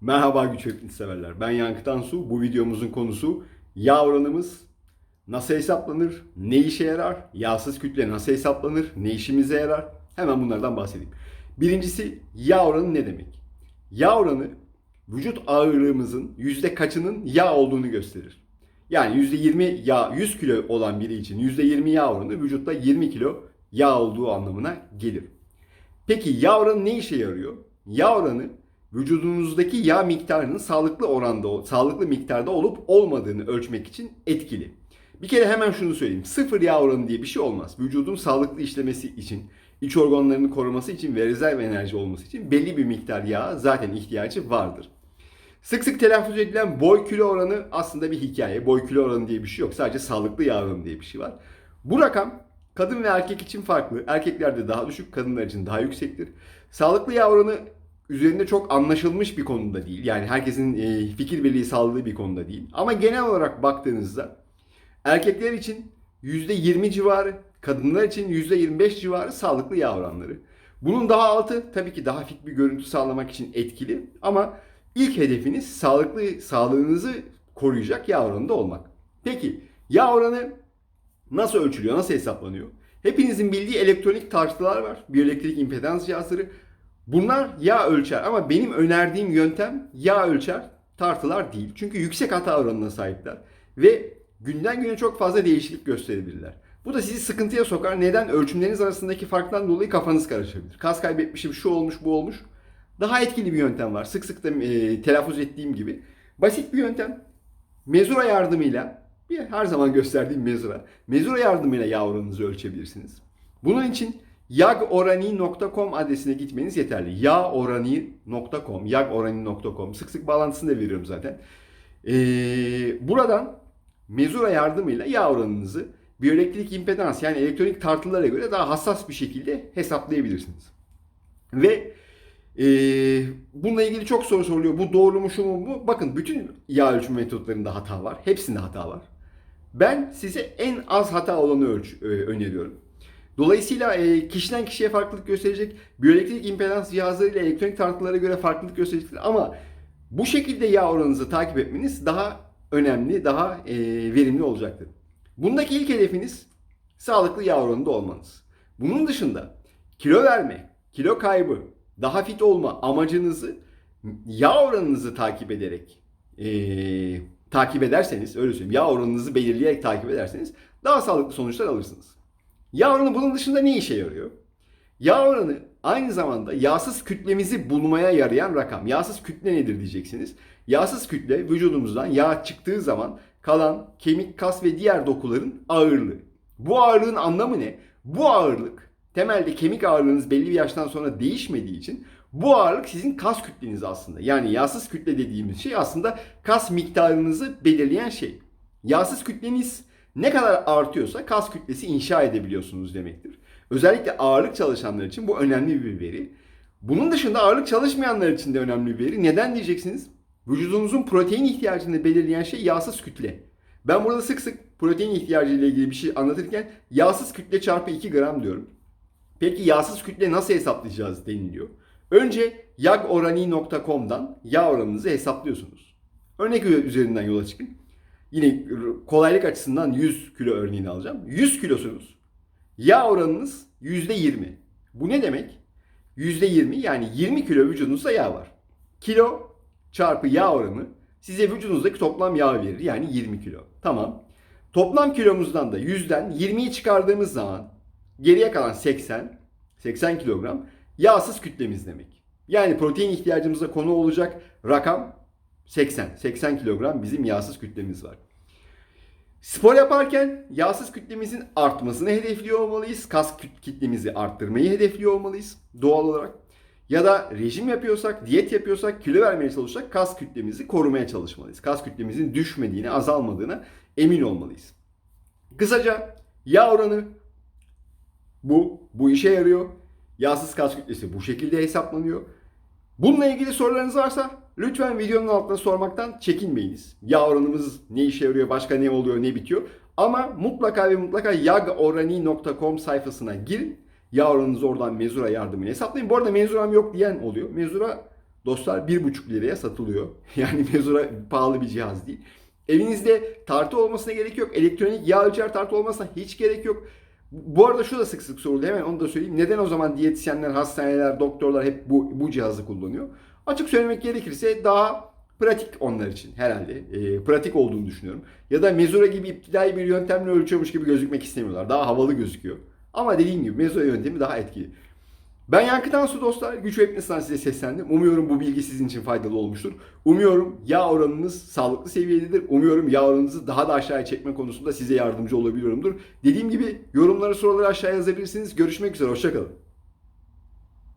Merhaba güç fitness severler. Ben Yankı Tansu. Bu videomuzun konusu yağ oranımız nasıl hesaplanır, ne işe yarar, yağsız kütle nasıl hesaplanır, ne işimize yarar? Hemen bunlardan bahsedeyim. Birincisi yağ oranı ne demek? Yağ oranı vücut ağırlığımızın yüzde kaçının yağ olduğunu gösterir. Yani yüzde 20 yağ 100 kilo olan biri için yüzde 20 yağ oranı vücutta 20 kilo yağ olduğu anlamına gelir. Peki yağ oranı ne işe yarıyor? Yağ oranı vücudunuzdaki yağ miktarının sağlıklı oranda, sağlıklı miktarda olup olmadığını ölçmek için etkili. Bir kere hemen şunu söyleyeyim. Sıfır yağ oranı diye bir şey olmaz. Vücudun sağlıklı işlemesi için, iç organlarını koruması için ve rezerv enerji olması için belli bir miktar yağ zaten ihtiyacı vardır. Sık sık telaffuz edilen boy kilo oranı aslında bir hikaye. Boy kilo oranı diye bir şey yok. Sadece sağlıklı yağ oranı diye bir şey var. Bu rakam kadın ve erkek için farklı. Erkeklerde daha düşük, kadınlar için daha yüksektir. Sağlıklı yağ oranı üzerinde çok anlaşılmış bir konuda değil. Yani herkesin e, fikir birliği sağladığı bir konuda değil. Ama genel olarak baktığınızda erkekler için %20 civarı, kadınlar için %25 civarı sağlıklı yağ oranları. Bunun daha altı tabii ki daha fit bir görüntü sağlamak için etkili ama ilk hedefiniz sağlıklı sağlığınızı koruyacak yağ oranında olmak. Peki yağ oranı nasıl ölçülüyor, nasıl hesaplanıyor? Hepinizin bildiği elektronik tartılar var. Biyoelektrik impedans cihazları. Bunlar yağ ölçer ama benim önerdiğim yöntem yağ ölçer tartılar değil. Çünkü yüksek hata oranına sahipler ve günden güne çok fazla değişiklik gösterebilirler. Bu da sizi sıkıntıya sokar. Neden? Ölçümleriniz arasındaki farktan dolayı kafanız karışabilir. Kas kaybetmişim, şu olmuş, bu olmuş. Daha etkili bir yöntem var. Sık sık da e, telaffuz ettiğim gibi. Basit bir yöntem. Mezura yardımıyla, bir her zaman gösterdiğim mezura. Mezura yardımıyla oranınızı ölçebilirsiniz. Bunun için yagorani.com adresine gitmeniz yeterli. Yagorani.com, yagorani.com. Sık sık bağlantısını da veriyorum zaten. Ee, buradan mezura yardımıyla yağ oranınızı biyoelektrik impedans yani elektronik tartılara göre daha hassas bir şekilde hesaplayabilirsiniz. Ve e, bununla ilgili çok soru soruluyor. Bu doğru mu şu mu bu? Bakın bütün yağ ölçüm metotlarında hata var. Hepsinde hata var. Ben size en az hata olanı ölç, e, öneriyorum. Dolayısıyla e, kişiden kişiye farklılık gösterecek. Biyoelektrik impedans cihazları ile elektronik tartılara göre farklılık gösterecektir. Ama bu şekilde yağ oranınızı takip etmeniz daha önemli, daha e, verimli olacaktır. Bundaki ilk hedefiniz sağlıklı yağ oranında olmanız. Bunun dışında kilo verme, kilo kaybı, daha fit olma amacınızı yağ oranınızı takip ederek e, takip ederseniz, öyle söyleyeyim, yağ oranınızı belirleyerek takip ederseniz daha sağlıklı sonuçlar alırsınız. Yağ oranı bunun dışında ne işe yarıyor? Yağ oranı aynı zamanda yağsız kütlemizi bulmaya yarayan rakam. Yağsız kütle nedir diyeceksiniz. Yağsız kütle vücudumuzdan yağ çıktığı zaman kalan kemik, kas ve diğer dokuların ağırlığı. Bu ağırlığın anlamı ne? Bu ağırlık temelde kemik ağırlığınız belli bir yaştan sonra değişmediği için bu ağırlık sizin kas kütleniz aslında. Yani yağsız kütle dediğimiz şey aslında kas miktarınızı belirleyen şey. Yağsız kütleniz ne kadar artıyorsa kas kütlesi inşa edebiliyorsunuz demektir. Özellikle ağırlık çalışanlar için bu önemli bir veri. Bunun dışında ağırlık çalışmayanlar için de önemli bir veri. Neden diyeceksiniz? Vücudunuzun protein ihtiyacını belirleyen şey yağsız kütle. Ben burada sık sık protein ihtiyacı ile ilgili bir şey anlatırken yağsız kütle çarpı 2 gram diyorum. Peki yağsız kütle nasıl hesaplayacağız deniliyor. Önce yagorani.com'dan yağ oranınızı hesaplıyorsunuz. Örnek üzerinden yola çıkın. Yine kolaylık açısından 100 kilo örneğini alacağım. 100 kilosunuz. Yağ oranınız %20. Bu ne demek? %20 yani 20 kilo vücudunuzda yağ var. Kilo çarpı yağ oranı size vücudunuzdaki toplam yağ verir. Yani 20 kilo. Tamam. Toplam kilomuzdan da 100'den 20'yi çıkardığımız zaman geriye kalan 80, 80 kilogram yağsız kütlemiz demek. Yani protein ihtiyacımıza konu olacak rakam 80. 80 kilogram bizim yağsız kütlemiz var. Spor yaparken yağsız kütlemizin artmasını hedefliyor olmalıyız. Kas kitlemizi arttırmayı hedefliyor olmalıyız doğal olarak. Ya da rejim yapıyorsak, diyet yapıyorsak, kilo vermeye çalışacak kas kütlemizi korumaya çalışmalıyız. Kas kütlemizin düşmediğine, azalmadığına emin olmalıyız. Kısaca yağ oranı bu, bu işe yarıyor. Yağsız kas kütlesi bu şekilde hesaplanıyor. Bununla ilgili sorularınız varsa lütfen videonun altına sormaktan çekinmeyiniz. Yağ oranımız ne işe yarıyor, başka ne oluyor, ne bitiyor. Ama mutlaka ve mutlaka yagorani.com sayfasına girin. Yağ oranınızı oradan mezura yardımıyla hesaplayın. Bu arada mezuram yok diyen oluyor. Mezura dostlar 1,5 liraya satılıyor. Yani Mezura pahalı bir cihaz değil. Evinizde tartı olmasına gerek yok. Elektronik yağ ölçer tartı olmasına hiç gerek yok. Bu arada şu da sık sık soruluyor hemen onu da söyleyeyim. Neden o zaman diyetisyenler, hastaneler, doktorlar hep bu, bu cihazı kullanıyor? Açık söylemek gerekirse daha pratik onlar için herhalde. E, pratik olduğunu düşünüyorum. Ya da mezura gibi iptidai bir yöntemle ölçüyormuş gibi gözükmek istemiyorlar. Daha havalı gözüküyor. Ama dediğim gibi mezura yöntemi daha etkili. Ben Yankı Tansu dostlar. Güç ve Fitness'tan size seslendim. Umuyorum bu bilgi sizin için faydalı olmuştur. Umuyorum yağ oranınız sağlıklı seviyededir. Umuyorum yağ oranınızı daha da aşağıya çekme konusunda size yardımcı olabiliyorumdur. Dediğim gibi yorumları soruları aşağıya yazabilirsiniz. Görüşmek üzere. Hoşçakalın.